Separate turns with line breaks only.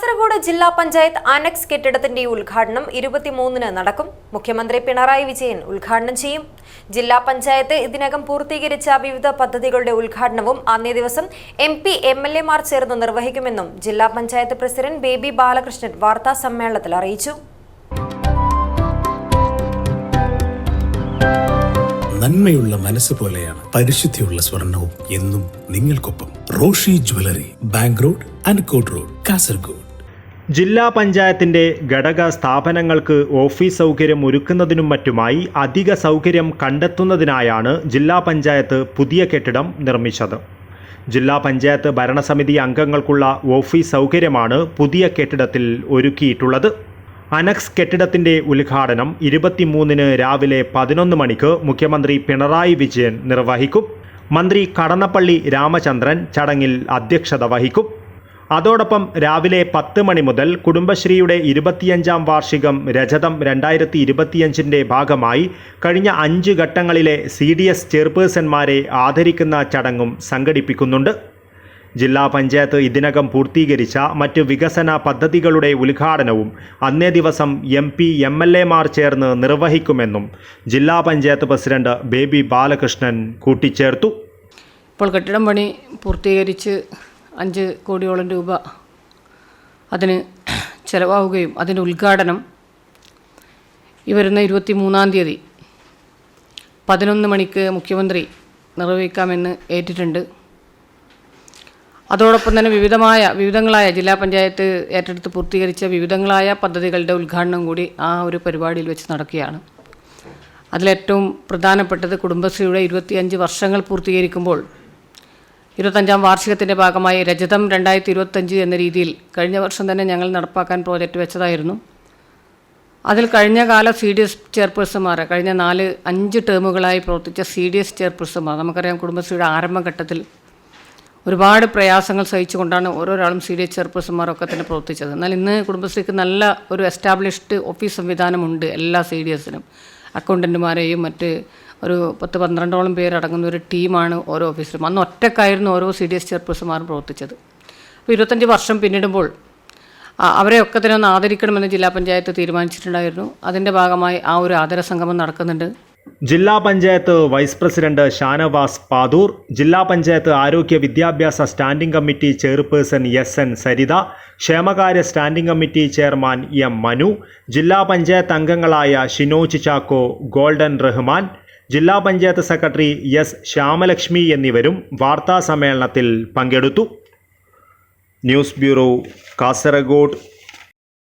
കാസർഗോഡ് ജില്ലാ പഞ്ചായത്ത് അനക്സ് കെട്ടിടത്തിന്റെ ഉദ്ഘാടനം ഇരുപത്തിമൂന്നിന് നടക്കും. മുഖ്യമന്ത്രി പിണറായി വിജയൻ ഉദ്ഘാടനം ചെയ്യും. ജില്ലാ പഞ്ചായത്ത് ഇതിനകം പൂർത്തീകരിച്ച വിവിധ പദ്ധതികളുടെ ഉദ്ഘാടനവും അന്നേ ദിവസം എം പി എം എൽ എമാർ ചേർന്ന് നിർവഹിക്കുമെന്നും ജില്ലാ പഞ്ചായത്ത് പ്രസിഡന്റ് ബേബി ബാലകൃഷ്ണൻ വാർത്താ സമ്മേളനത്തിൽ അറിയിച്ചു.
നന്മയുള്ള മനസ്സ് പോലെയാണ് പരിശുദ്ധിയുള്ള സ്വർണവും എന്നും നിങ്ങൾക്കൊപ്പം Roshi jewellery bank road അൻകോട്ട് road Kasaragod.
ജില്ലാ പഞ്ചായത്തിന്റെ ഘടക സ്ഥാപനങ്ങൾക്ക് ഓഫീസ് സൗകര്യം ഒരുക്കുന്നതിനും മറ്റുമായി അധിക സൗകര്യം കണ്ടെത്തുന്നതിനായാണ് ജില്ലാ പഞ്ചായത്ത് പുതിയ കെട്ടിടം നിർമ്മിച്ചത്. ജില്ലാ പഞ്ചായത്ത് ഭരണസമിതി അംഗങ്ങൾക്കുള്ള ഓഫീസ് സൗകര്യമാണ് പുതിയ കെട്ടിടത്തിൽ ഒരുക്കിയിട്ടുള്ളത്. അനക്സ് കെട്ടിടത്തിന്റെ ഉദ്ഘാടനം ഇരുപത്തിമൂന്നിന് രാവിലെ പതിനൊന്ന് മണിക്ക് മുഖ്യമന്ത്രി പിണറായി വിജയൻ നിർവഹിക്കും. മന്ത്രി കടന്നപ്പള്ളി രാമചന്ദ്രൻ ചടങ്ങിൽ അധ്യക്ഷത വഹിക്കും. അതോടൊപ്പം രാവിലെ പത്ത് മണി മുതൽ കുടുംബശ്രീയുടെ ഇരുപത്തിയഞ്ചാം വാർഷികം രജതം രണ്ടായിരത്തി ഇരുപത്തിയഞ്ചിന്റെ ഭാഗമായി കഴിഞ്ഞ അഞ്ച് ഘട്ടങ്ങളിലെ സി ഡി എസ് ചെയർപേഴ്സൺമാരെ ആദരിക്കുന്ന ചടങ്ങും സംഘടിപ്പിക്കുന്നുണ്ട്. ജില്ലാ പഞ്ചായത്ത് ഇതിനകം പൂർത്തീകരിച്ച മറ്റ് വികസന പദ്ധതികളുടെ ഉദ്ഘാടനവും അന്നേ ദിവസം എം പി എം എൽ എമാർ ചേർന്ന് നിർവഹിക്കുമെന്നും ജില്ലാ പഞ്ചായത്ത് പ്രസിഡന്റ് ബേബി ബാലകൃഷ്ണൻ കൂട്ടിച്ചേർത്തു.
ഇപ്പോൾ കെട്ടിടം പണി പൂർത്തീകരിച്ച് അഞ്ച് കോടിയോളം രൂപ അതിന് ചിലവാവുകയും അതിന്റെ ഉദ്ഘാടനം ഈ വരുന്ന ഇരുപത്തി മൂന്നാം തീയതി പതിനൊന്ന് മണിക്ക് മുഖ്യമന്ത്രി നിർവഹിക്കാമെന്ന് ഏറ്റിട്ടുണ്ട്. അതോടൊപ്പം തന്നെ വിവിധമായ വിവിധങ്ങളായ ജില്ലാ പഞ്ചായത്ത് ഏറ്റെടുത്ത് പൂർത്തീകരിച്ച വിവിധങ്ങളായ പദ്ധതികളുടെ ഉദ്ഘാടനം കൂടി ആ ഒരു പരിപാടിയിൽ വെച്ച് നടക്കുകയാണ്. അതിലേറ്റവും പ്രധാനപ്പെട്ടത് കുടുംബശ്രീയുടെ ഇരുപത്തിയഞ്ച് വർഷങ്ങൾ പൂർത്തീകരിക്കുമ്പോൾ ഇരുപത്തഞ്ചാം വാർഷികത്തിന്റെ ഭാഗമായി രജതം രണ്ടായിരത്തി ഇരുപത്തഞ്ച് എന്ന രീതിയിൽ കഴിഞ്ഞ വർഷം തന്നെ ഞങ്ങൾ നടപ്പാക്കാൻ പ്രോജക്റ്റ് വെച്ചതായിരുന്നു. അതിൽ കഴിഞ്ഞ കാല സി ഡി എസ് ചെയർപേഴ്സന്മാർ കഴിഞ്ഞ നാല് അഞ്ച് ടേമുകളായി പ്രവർത്തിച്ച സി ഡി എസ് ചെയർപേഴ്സന്മാർ നമുക്കറിയാം കുടുംബശ്രീയുടെ ആരംഭഘട്ടത്തിൽ ഒരുപാട് പ്രയാസങ്ങൾ സഹിച്ചുകൊണ്ടാണ് ഓരോരാളും സി ഡി എസ് ചെയർപേഴ്സന്മാരൊക്കെ തന്നെ പ്രവർത്തിച്ചത്. എന്നാൽ ഇന്ന് കുടുംബശ്രീക്ക് നല്ല ഒരു എസ്റ്റാബ്ലിഷ്ഡ് ഓഫീസ് സംവിധാനമുണ്ട് എല്ലാ സി ഡി എസിനും. അക്കൗണ്ടന്റുമാരെയും മറ്റ് ഒരു പത്ത് പന്ത്രണ്ടോളം പേരടങ്ങുന്ന ഒരു ടീമാണ് ഓരോ ഓഫീസറും. അന്ന് ഒറ്റക്കായിരുന്നു ഓരോ സി ഡി എസ് ചെയർപേഴ്സന്മാരും പ്രവർത്തിച്ചത്. അപ്പോൾ ഇരുപത്തഞ്ച് വർഷം പിന്നിടുമ്പോൾ അവരെ അവരെയൊക്കെ തന്നെ ഒന്ന് ആദരിക്കണമെന്ന് ജില്ലാ പഞ്ചായത്ത് തീരുമാനിച്ചിട്ടുണ്ടായിരുന്നു. അതിന്റെ ഭാഗമായി ആ ഒരു ആദര സംഗമം നടക്കുന്നുണ്ട്.
ജില്ലാ പഞ്ചായത്ത് വൈസ് പ്രസിഡന്റ് ഷാനവാസ് പാതൂർ ജില്ലാ പഞ്ചായത്ത് ആരോഗ്യ വിദ്യാഭ്യാസ standing committee chairperson S N Saritha ക്ഷേമകാര്യ standing committee chairman M Manu ജില്ലാ പഞ്ചായത്ത് അംഗങ്ങളായ ഷിനോജ് ചാക്കോ ഗോൾഡൻ റഹ്മാൻ ജില്ലാ പഞ്ചായത്ത് സെക്രട്ടറി എസ് ശ്യാമലക്ഷ്മി എന്നിവരും വാർത്താ സമ്മേളനത്തിൽ പങ്കെടുത്തു. News bureau Kasaragod.